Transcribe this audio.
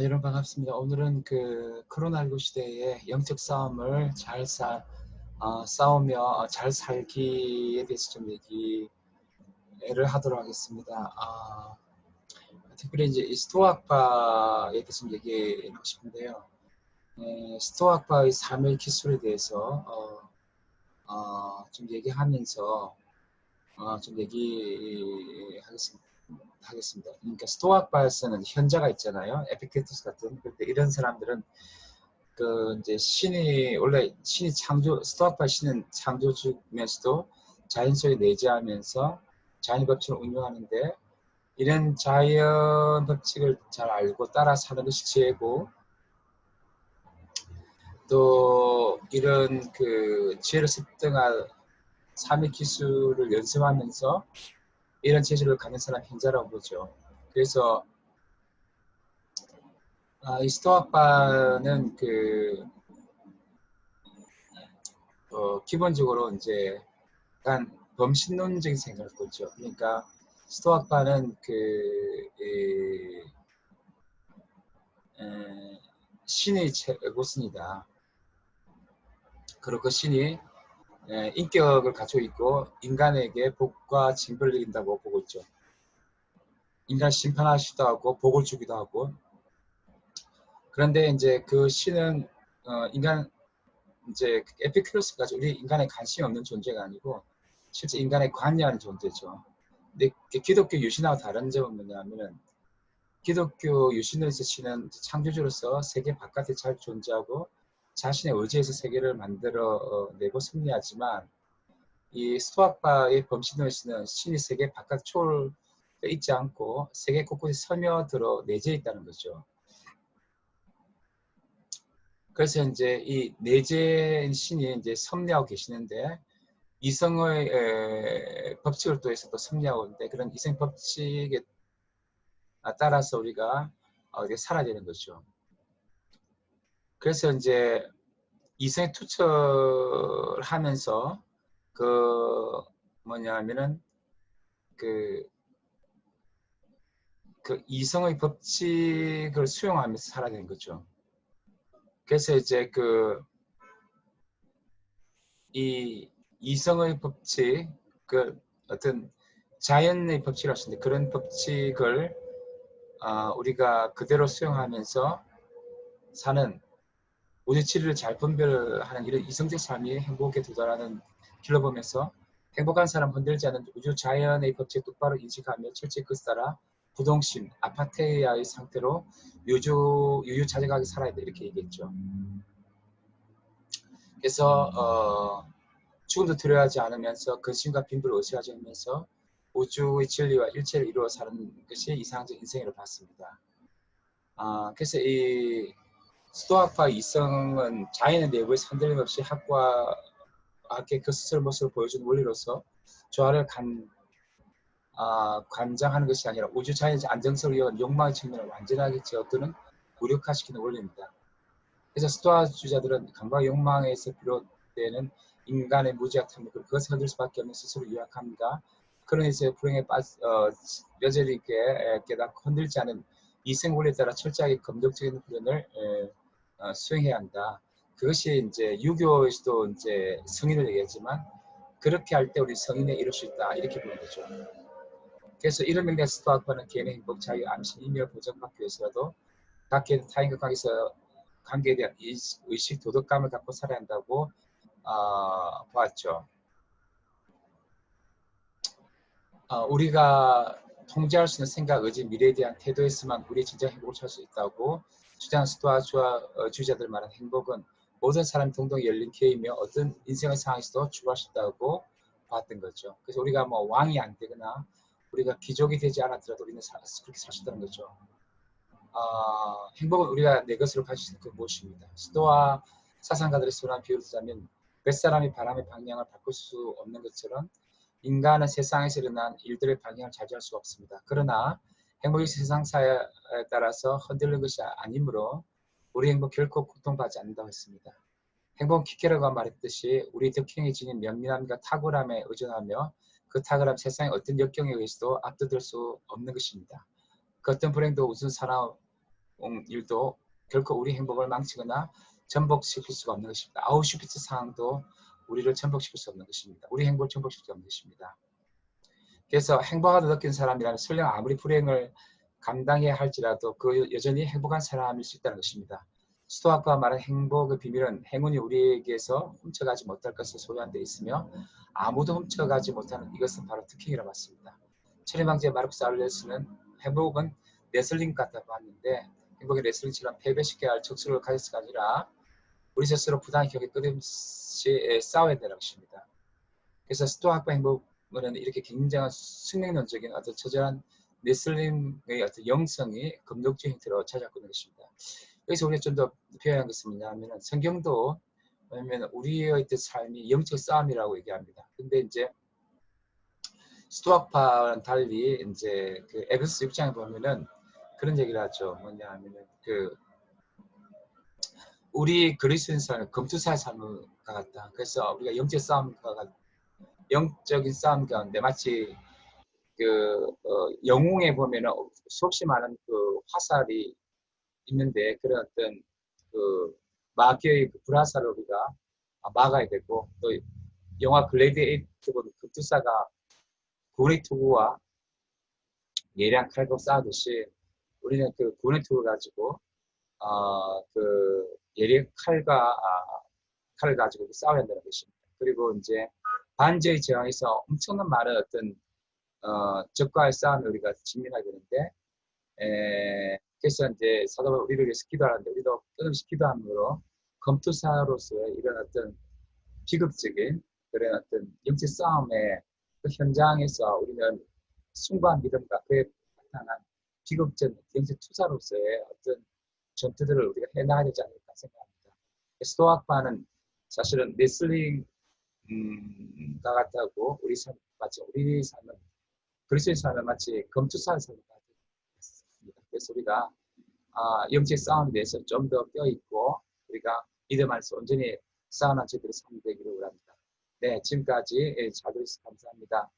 아, 여러분 반갑습니다. 오늘은 그 코로나19 시대에 영적 싸움을 잘 싸, 어, 싸우며 어, 잘 살기에 대해서 좀 얘기를 하도록 하겠습니다. 아, 특별히 이제 이 스토아파에 대해서 좀 얘기하고 싶은데요. 에, 스토아파의 삶의 기술에 대해서 어, 어, 좀 얘기하면서 어, 좀 얘기하겠습니다. 하겠습니다. 그러니까 스토아바에서는 현자가 있잖아요. 에피크테투스 같은. 그때 이런 사람들은 그 이제 신이 원래 신이 창조 스토아파 신은 창조주면서도 자연 속에 내재하면서 자연 법칙을 운영하는데 이런 자연 법칙을 잘 알고 따라 사는 것이 지혜고 또 이런 그 지혜를 습득한 삶의 기술을 연습하면서 이런 체질을 가진 사람 현자라고 보죠. 그래서 아, 이 스토아파는 그 어, 기본적으로 이제 약간 범신론적인 생각을 보죠. 그러니까 스토아파는 그 에, 에, 신의 최고선이다. 그리고 그 신이 예, 인격을 갖추고 있고 인간에게 복과 징벌을 내린다고 보고 있죠. 인간 심판하시기도 하고 복을 주기도 하고 그런데 이제 그 신은 어, 인간 이제 에피큐로스까지 우리 인간에 관심이 없는 존재가 아니고 실제 인간에 관여하는 존재죠. 근데 기독교 유신하고 다른 점은 뭐냐면은 기독교 유신에서 신은 창조주로서 세계 바깥에 잘 존재하고 자신의 의지에서 세계를 만들어 어, 내고 승리하지만 이 스토아파의 범신노시는 신이 세계 바깥 초월에 있지 않고 세계 곳곳에 스며들어 내재 있다는 거죠. 그래서 이제 이 내재인 신이 이제 섭리하고 계시는데 이성의 에, 법칙을 통해서 또 섭리하고 있는데 그런 이성 법칙에 따라서 우리가 어, 살아야 되는 거죠. 그래서 이제 이성에 투철 하면서 그 뭐냐면은 그, 그 이성의 법칙을 수용하면서 살아야 되는 거죠. 그래서 이제 그 이 이성의 법칙, 그 어떤 자연의 법칙이라고 하시는데 그런 법칙을 어, 우리가 그대로 수용하면서 사는 치료를 잘 분별하는 이런 이성적 삶이 행복에 도달하는 길로 보면서 행복한 사람 흔들지 않는 우주 자연의 법칙 똑바로 인식하며 철저히 그 따라 부동심, 아파테이아의 상태로 유주, 유유자적하게 살아야 돼 이렇게 얘기했죠. 그래서 어, 죽음도 두려워하지 않으면서 근심과 빈부를 의식하지 않으면서 우주의 진리와 일체를 이루어 사는 것이 이상적 인생이라고 봤습니다. 아, 그래서 이 스토아파 이성은 자연의 내부에 선들림 없이 학과 학계 그 스스로 모습을 보여주는 원리로서 조화를 간, 아, 관장하는 것이 아니라 우주 자연의 안정성을 위한 욕망의 측면을 완전하게 제어드는 무력화시키는 원리입니다. 그래서 스토아 주자들은 감과 욕망에서 비롯되는 인간의 무지학 탐욕, 그것을 흔들 수밖에 없는 스스로 유약합니다. 그런 에서 불행에 빠, 어, 여전히 깨닫고 흔들지 않은 이생 원리에 따라 철저하게 검적적인 훈련을 에, 어, 수행해야 한다. 그것이 이제 유교에서도 이제 성인을 얘기하지만 그렇게 할 때 우리 성인에 이룰 수 있다 이렇게 보는 거죠. 그래서 이런 명령 스토아파는 개인의 행복, 자유, 인멸 보장받기 위해서라도 각 개인 타인과 관계에서 관계에 대한 의식, 도덕감을 갖고 살아야 한다고 어, 보았죠. 어, 우리가 통제할 수 있는 생각, 의지, 미래에 대한 태도에서만 우리 진짜 행복을 찾을 수 있다고 주장 스토아주와 어, 주자들 말한 행복은 모든 사람 동동 열린 기회이며 어떤 인생의 상황에서도 추구할 수 있다고 봤던 거죠. 그래서 우리가 뭐 왕이 안 되거나 우리가 귀족이 되지 않았더라도 우리는 사, 그렇게 있다는 거죠. 어, 행복은 우리가 내 것으로 가질 수 있는 그 무엇입니다. 스토아 사상가들의 순한 비유를 두자면 몇 사람이 바람의 방향을 바꿀 수 없는 것처럼 인간은 세상에서 일어난 일들의 방향을 차지할 수 없습니다. 그러나 행복이 세상사에 따라서 흔들리는 것이 아니므로 우리 행복 결코 고통받지 않는다고 했습니다. 행복은 키케르가 말했듯이 우리 덕행이 지닌 면밀함과 탁월함에 의존하며 그 탁월함 세상의 어떤 역경에 의해서도 압도될 수 없는 것입니다. 그 어떤 불행도 우선 살아 음, 일도 결코 우리 행복을 망치거나 전복시킬 수가 없는 것입니다. 아우슈비츠 상황도 우리를 전복시킬 수 없는 것입니다. 우리 행복을 전복시킬 수 없는 것입니다. 그래서 행복하다 느낀 사람이라면 설령 아무리 불행을 감당해야 할지라도 그 여전히 행복한 사람일 수 있다는 것입니다. 수도학과 말한 행복의 비밀은 행운이 우리에게서 훔쳐가지 못할 것을 소유한 데 있으며 아무도 훔쳐가지 못하는 이것은 바로 특징이라고 봤습니다. 천리망제 마르크스 아울레스는 행복은 레슬링 같다고 하는데 행복의 레슬링처럼 패배시켜야 할 척수를 가졌을 가 아니라 우리 스스로 부당한 기억에 끊임없이 싸워야 되는 것입니다. 그래서 스토학과 행복은 이렇게 굉장한 숙명론적인 어떤 처절한 레슬링의 어떤 영성이 금욕적 형태로 찾아왔고 있는 것입니다. 여기서 우리가 좀 더 표현한 것은 뭐냐면 성경도 왜냐면 우리의 삶이 영적 싸움이라고 얘기합니다. 근데 이제 스토아파와는 달리 이제 그 에베소 6장에 보면은 그런 얘기를 하죠. 뭐냐면은 그 우리 그리스도인 삶은 검투사의 삶과 같다. 그래서 우리가 영적 싸움과 같, 영적인 싸움 가운데 마치 그 어, 영웅에 보면은 수없이 많은 그 화살이 있는데 그런 어떤 그 마귀의 그 불화살을 우리가 막아야 되고 또 영화 글래디에이터 보면 급투사가 구리 투구와 예리한 칼과 싸우듯이 우리는 그 구리 투구 가지고 어그 예리한 칼과 아, 칼을 가지고 싸워야 되는 것입니다. 그리고 이제 반제의 저항에서 엄청난 많은 어떤 어, 적과의 싸움을 우리가 직면하게 되는데 에, 그래서 이제 사도 바울 우리를 위해서 기도하는데 우리도 끊임없이 기도함으로 검투사로서의 이런 어떤 비극적인 그런 어떤 영적 싸움의 그 현장에서 우리는 숭고한 믿음과 그에 나타난 비극적 영적 투사로서의 어떤 전투들을 우리가 해나가야 되지 않을까 생각합니다. 스토악파는 사실은 레슬링과 같다고 우리 삶 마치 우리 삶은 그리스도의 삶은 마치 검투사의 삶과 같습니다. 그래서 우리가 아, 영적 싸움에 대해서 좀더 뼈있고 우리가 믿음 안에서 온전히 싸우는 저들의 삶이 되기를 원합니다. 네, 지금까지 잘 들으셔서 감사합니다.